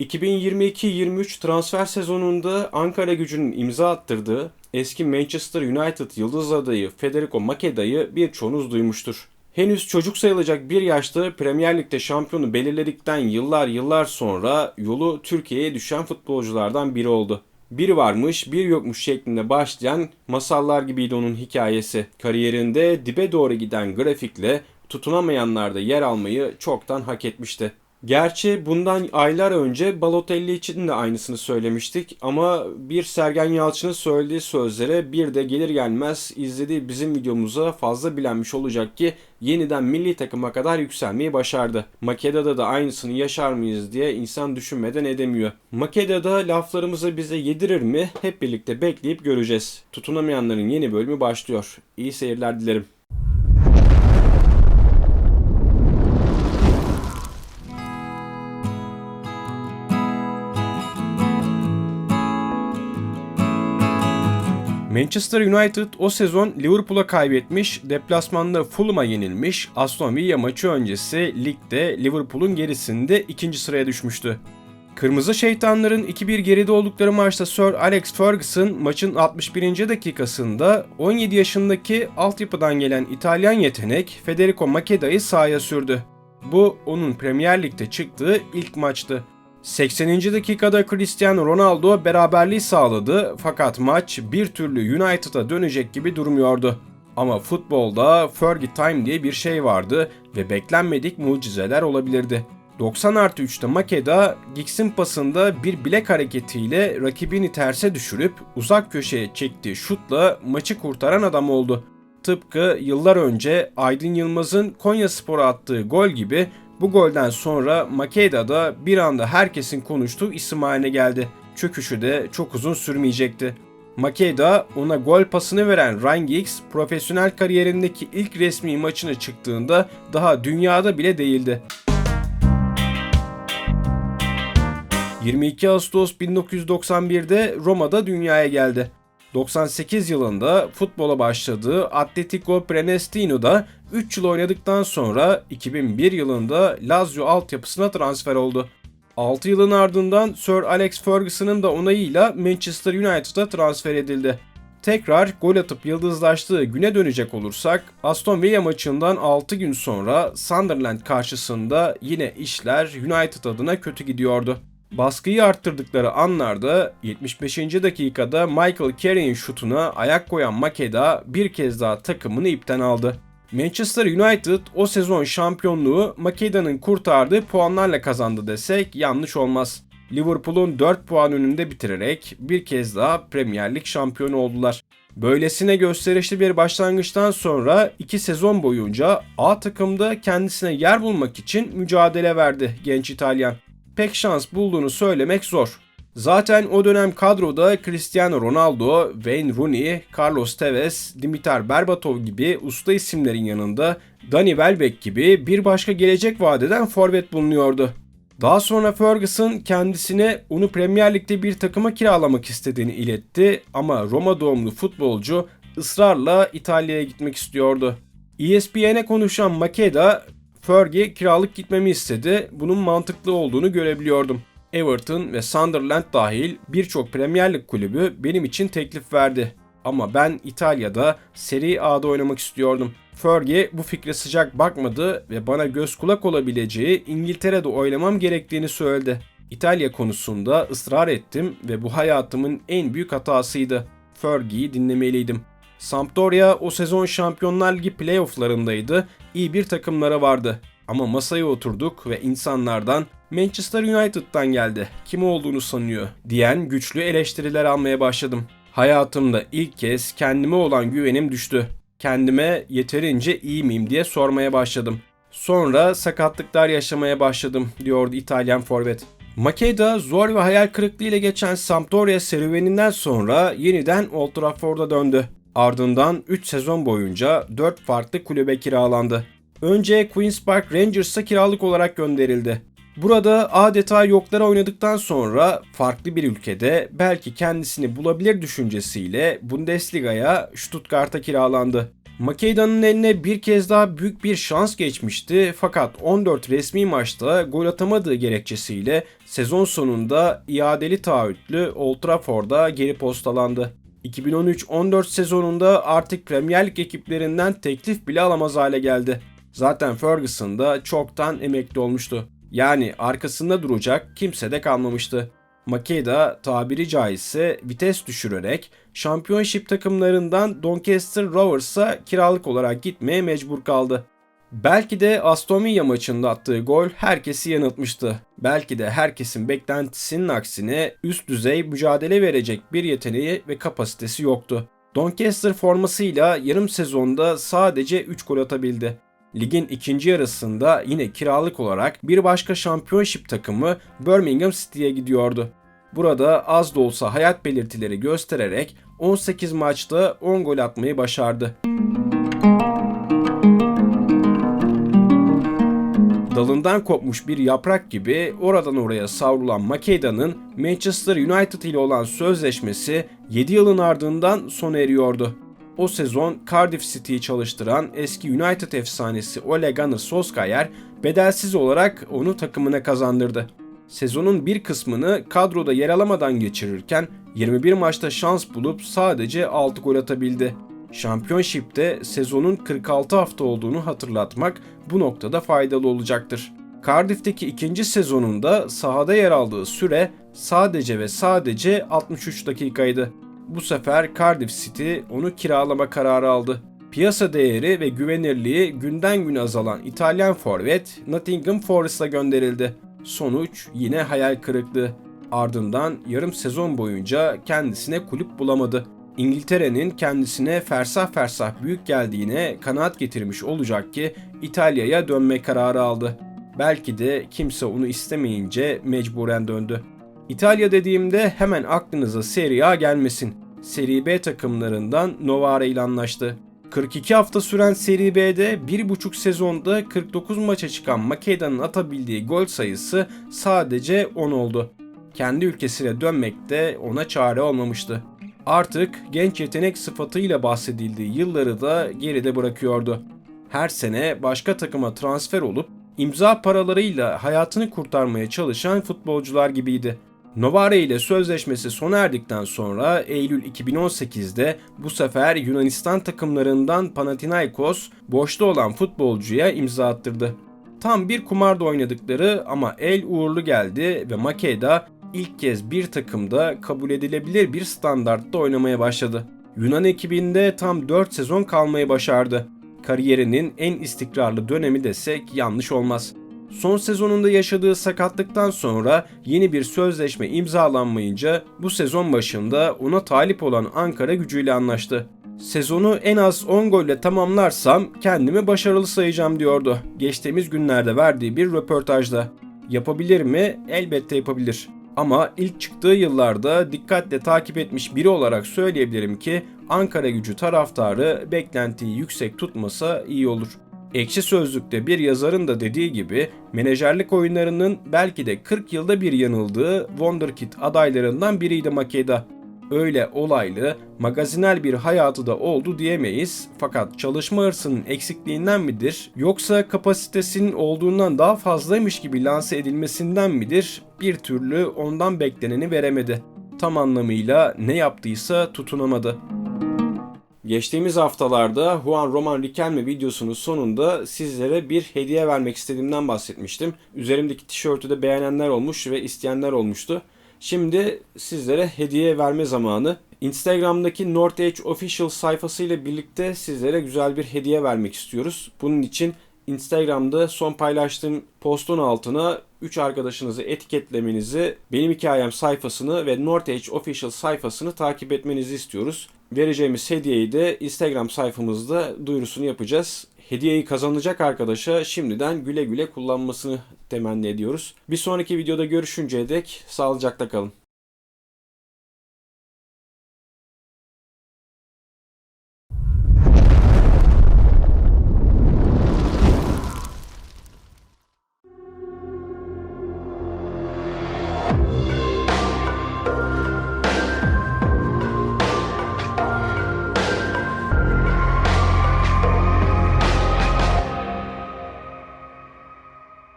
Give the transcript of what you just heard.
2022-23 transfer sezonunda Ankara gücünün imza attırdığı eski Manchester United yıldız adayı Federico Makeda'yı birçoğunuz duymuştur. Henüz çocuk sayılacak bir yaşta Premier Lig'de şampiyonu belirledikten yıllar yıllar sonra yolu Türkiye'ye düşen futbolculardan biri oldu. Bir varmış bir yokmuş şeklinde başlayan masallar gibiydi onun hikayesi. Kariyerinde dibe doğru giden grafikle tutunamayanlarda yer almayı çoktan hak etmişti. Gerçi bundan aylar önce Balotelli için de aynısını söylemiştik ama bir Sergen Yalçın'ın söylediği sözlere bir de gelir gelmez izlediği bizim videomuza fazla bilenmiş olacak ki yeniden milli takıma kadar yükselmeyi başardı. Makeda'da da aynısını yaşar mıyız diye insan düşünmeden edemiyor. Makeda'da laflarımızı bize yedirir mi hep birlikte bekleyip göreceğiz. Tutunamayanların yeni bölümü başlıyor. İyi seyirler dilerim. Manchester United o sezon Liverpool'a kaybetmiş, deplasmanda Fulham'a yenilmiş, Aston Villa maçı öncesi ligde Liverpool'un gerisinde ikinci sıraya düşmüştü. Kırmızı Şeytanların 2-1 geride oldukları maçta Sir Alex Ferguson maçın 61. dakikasında 17 yaşındaki altyapıdan gelen İtalyan yetenek Federico Makeda'yı sahaya sürdü. Bu onun Premier Lig'de çıktığı ilk maçtı. 80. dakikada Cristiano Ronaldo beraberliği sağladı fakat maç bir türlü United'a dönecek gibi durmuyordu. Ama futbolda Fergie Time diye bir şey vardı ve beklenmedik mucizeler olabilirdi. 90 artı 3'te Makeda, Giggs'in pasında bir bilek hareketiyle rakibini terse düşürüp uzak köşeye çektiği şutla maçı kurtaran adam oldu. Tıpkı yıllar önce Aydın Yılmaz'ın Konya Spor'a attığı gol gibi bu golden sonra Makeda da bir anda herkesin konuştuğu isim haline geldi. Çöküşü de çok uzun sürmeyecekti. Makeda ona gol pasını veren Ryan Giggs profesyonel kariyerindeki ilk resmi maçına çıktığında daha dünyada bile değildi. 22 Ağustos 1991'de Roma'da dünyaya geldi. 98 yılında futbola başladığı Atletico Prenestino'da 3 yıl oynadıktan sonra 2001 yılında Lazio altyapısına transfer oldu. 6 yılın ardından Sir Alex Ferguson'ın da onayıyla Manchester United'a transfer edildi. Tekrar gol atıp yıldızlaştığı güne dönecek olursak Aston Villa maçından 6 gün sonra Sunderland karşısında yine işler United adına kötü gidiyordu. Baskıyı arttırdıkları anlarda 75. dakikada Michael Carey'in şutuna ayak koyan Makeda bir kez daha takımını ipten aldı. Manchester United o sezon şampiyonluğu Makeda'nın kurtardığı puanlarla kazandı desek yanlış olmaz. Liverpool'un 4 puan önünde bitirerek bir kez daha Premier Lig şampiyonu oldular. Böylesine gösterişli bir başlangıçtan sonra 2 sezon boyunca A takımda kendisine yer bulmak için mücadele verdi genç İtalyan pek şans bulduğunu söylemek zor. Zaten o dönem kadroda Cristiano Ronaldo, Wayne Rooney, Carlos Tevez, Dimitar Berbatov gibi usta isimlerin yanında Danny Welbeck gibi bir başka gelecek vadeden forvet bulunuyordu. Daha sonra Ferguson kendisine onu Premier Lig'de bir takıma kiralamak istediğini iletti ama Roma doğumlu futbolcu ısrarla İtalya'ya gitmek istiyordu. ESPN'e konuşan Makeda Fergie kiralık gitmemi istedi. Bunun mantıklı olduğunu görebiliyordum. Everton ve Sunderland dahil birçok Premier Lig kulübü benim için teklif verdi. Ama ben İtalya'da Serie A'da oynamak istiyordum. Fergie bu fikre sıcak bakmadı ve bana göz kulak olabileceği İngiltere'de oynamam gerektiğini söyledi. İtalya konusunda ısrar ettim ve bu hayatımın en büyük hatasıydı. Fergie'yi dinlemeliydim. Sampdoria o sezon Şampiyonlar Ligi playofflarındaydı. İyi bir takımları vardı. Ama masaya oturduk ve insanlardan Manchester United'dan geldi. Kim olduğunu sanıyor diyen güçlü eleştiriler almaya başladım. Hayatımda ilk kez kendime olan güvenim düştü. Kendime yeterince iyi miyim diye sormaya başladım. Sonra sakatlıklar yaşamaya başladım diyordu İtalyan forvet. Makeda zor ve hayal kırıklığı ile geçen Sampdoria serüveninden sonra yeniden Old Trafford'a döndü. Ardından 3 sezon boyunca 4 farklı kulübe kiralandı. Önce Queen's Park Rangers'a kiralık olarak gönderildi. Burada adeta yoklara oynadıktan sonra farklı bir ülkede belki kendisini bulabilir düşüncesiyle Bundesliga'ya Stuttgart'a kiralandı. Makeida'nın eline bir kez daha büyük bir şans geçmişti fakat 14 resmi maçta gol atamadığı gerekçesiyle sezon sonunda iadeli taahhütlü Old Trafford'a geri postalandı. 2013-14 sezonunda artık Premier Lig ekiplerinden teklif bile alamaz hale geldi. Zaten Ferguson da çoktan emekli olmuştu. Yani arkasında duracak kimse de kalmamıştı. Makeda tabiri caizse vites düşürerek Championship takımlarından Doncaster Rovers'a kiralık olarak gitmeye mecbur kaldı. Belki de Aston Villa maçında attığı gol herkesi yanıltmıştı. Belki de herkesin beklentisinin aksine üst düzey mücadele verecek bir yeteneği ve kapasitesi yoktu. Doncaster formasıyla yarım sezonda sadece 3 gol atabildi. Ligin ikinci yarısında yine kiralık olarak bir başka Championship takımı Birmingham City'ye gidiyordu. Burada az da olsa hayat belirtileri göstererek 18 maçta 10 gol atmayı başardı. Dalından kopmuş bir yaprak gibi oradan oraya savrulan Makeda'nın Manchester United ile olan sözleşmesi 7 yılın ardından sona eriyordu. O sezon Cardiff City'yi çalıştıran eski United efsanesi Ole Gunnar Solskjaer bedelsiz olarak onu takımına kazandırdı. Sezonun bir kısmını kadroda yer alamadan geçirirken 21 maçta şans bulup sadece 6 gol atabildi. Championship'te sezonun 46 hafta olduğunu hatırlatmak bu noktada faydalı olacaktır. Cardiff'teki ikinci sezonunda sahada yer aldığı süre sadece ve sadece 63 dakikaydı. Bu sefer Cardiff City onu kiralama kararı aldı. Piyasa değeri ve güvenirliği günden güne azalan İtalyan forvet Nottingham Forest'a gönderildi. Sonuç yine hayal kırıklığı. Ardından yarım sezon boyunca kendisine kulüp bulamadı. İngiltere'nin kendisine fersah fersah büyük geldiğine kanaat getirmiş olacak ki İtalya'ya dönme kararı aldı. Belki de kimse onu istemeyince mecburen döndü. İtalya dediğimde hemen aklınıza Serie A gelmesin. Serie B takımlarından Novara ile anlaştı. 42 hafta süren Serie B'de 1,5 sezonda 49 maça çıkan Makeda'nın atabildiği gol sayısı sadece 10 oldu. Kendi ülkesine dönmek de ona çare olmamıştı. Artık genç yetenek sıfatıyla bahsedildiği yılları da geride bırakıyordu. Her sene başka takıma transfer olup imza paralarıyla hayatını kurtarmaya çalışan futbolcular gibiydi. Novare ile sözleşmesi sona erdikten sonra Eylül 2018'de bu sefer Yunanistan takımlarından Panathinaikos boşta olan futbolcuya imza attırdı. Tam bir kumarda oynadıkları ama el uğurlu geldi ve Makeda ilk kez bir takımda kabul edilebilir bir standartta oynamaya başladı. Yunan ekibinde tam 4 sezon kalmayı başardı. Kariyerinin en istikrarlı dönemi desek yanlış olmaz. Son sezonunda yaşadığı sakatlıktan sonra yeni bir sözleşme imzalanmayınca bu sezon başında ona talip olan Ankara gücüyle anlaştı. Sezonu en az 10 golle tamamlarsam kendimi başarılı sayacağım diyordu. Geçtiğimiz günlerde verdiği bir röportajda. Yapabilir mi? Elbette yapabilir. Ama ilk çıktığı yıllarda dikkatle takip etmiş biri olarak söyleyebilirim ki Ankara gücü taraftarı beklentiyi yüksek tutmasa iyi olur. Ekşi Sözlük'te bir yazarın da dediği gibi menajerlik oyunlarının belki de 40 yılda bir yanıldığı Wonderkid adaylarından biriydi Makeda. Öyle olaylı, magazinel bir hayatı da oldu diyemeyiz fakat çalışma hırsının eksikliğinden midir yoksa kapasitesinin olduğundan daha fazlaymış gibi lanse edilmesinden midir bir türlü ondan bekleneni veremedi. Tam anlamıyla ne yaptıysa tutunamadı. Geçtiğimiz haftalarda Juan Roman Riquelme videosunun sonunda sizlere bir hediye vermek istediğimden bahsetmiştim. Üzerimdeki tişörtü de beğenenler olmuş ve isteyenler olmuştu. Şimdi sizlere hediye verme zamanı. Instagram'daki North Edge Official sayfasıyla birlikte sizlere güzel bir hediye vermek istiyoruz. Bunun için Instagram'da son paylaştığım postun altına 3 arkadaşınızı etiketlemenizi, benim hikayem sayfasını ve North Edge Official sayfasını takip etmenizi istiyoruz. Vereceğimiz hediyeyi de Instagram sayfamızda duyurusunu yapacağız. Hediyeyi kazanacak arkadaşa şimdiden güle güle kullanmasını temenni ediyoruz. Bir sonraki videoda görüşünceye dek sağlıcakla kalın.